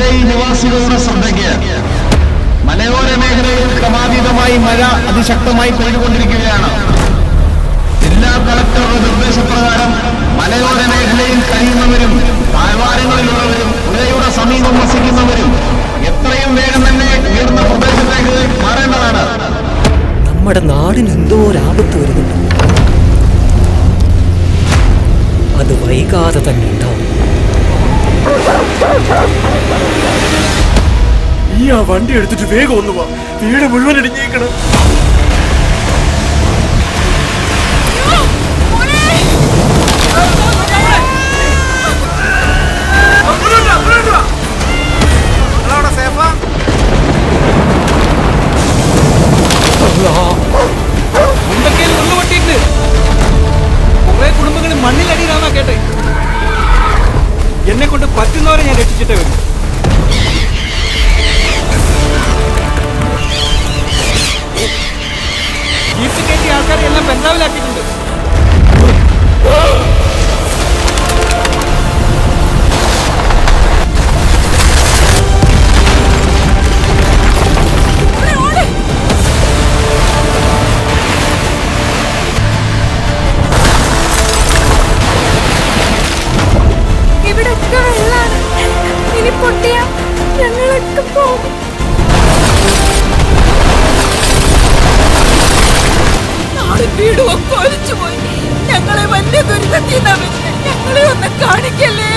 മുക്കൈ നിവാസികളുടെ ശ്രദ്ധയ്ക്ക് മലയോര മേഖലയിൽ ക്രമാതീതമായി മഴ അതിശക്തമായി പെയ്തുകൊണ്ടിരിക്കുകയാണ്. ജില്ലാ കളക്ടറുടെ നിർദ്ദേശപ്രകാരം മലയോര മേഖലയിൽ കഴിയുന്നവരും താഴ്വാരങ്ങളിലുള്ളവരും പുഴയുടെ സമീപം വസിക്കുന്നവരും എത്രയും വേഗം തന്നെ ഉയർന്ന പ്രദേശത്തേക്ക് മാറേണ്ടതാണ്. നമ്മുടെ നാടിന് എന്തോ ഒരു ആപത്ത് വരുന്നുണ്ട്. അത് വൈകാതെ തന്നെ ഉണ്ടാവും. ആ വണ്ടി എടുത്തിട്ട് വേഗം ഒന്ന് വാ. വീട് മുഴുവൻ ഇടിഞ്ഞേക്കണം. കുടുംബങ്ങൾ മണ്ണിലടിയിലാന്നാ കേട്ടെ. എന്നെ കൊണ്ട് പറ്റുന്നവരെ ഞാൻ രക്ഷിച്ചിട്ടേ വരും ആൾക്കാരെ എല്ലാം ബംഗാവിലാക്കിയിട്ടുണ്ട് ഇവിടൊക്കെ ഇനി പൊട്ടിയ ഞങ്ങളൊക്കെ പോകും. വീടും ഒക്കെ ഒലിച്ചു പോയി ഞങ്ങളെ വലിയ ദുരിതത്തിൽ ഞങ്ങളെ ഒന്ന് കാണിക്കല്ലേ?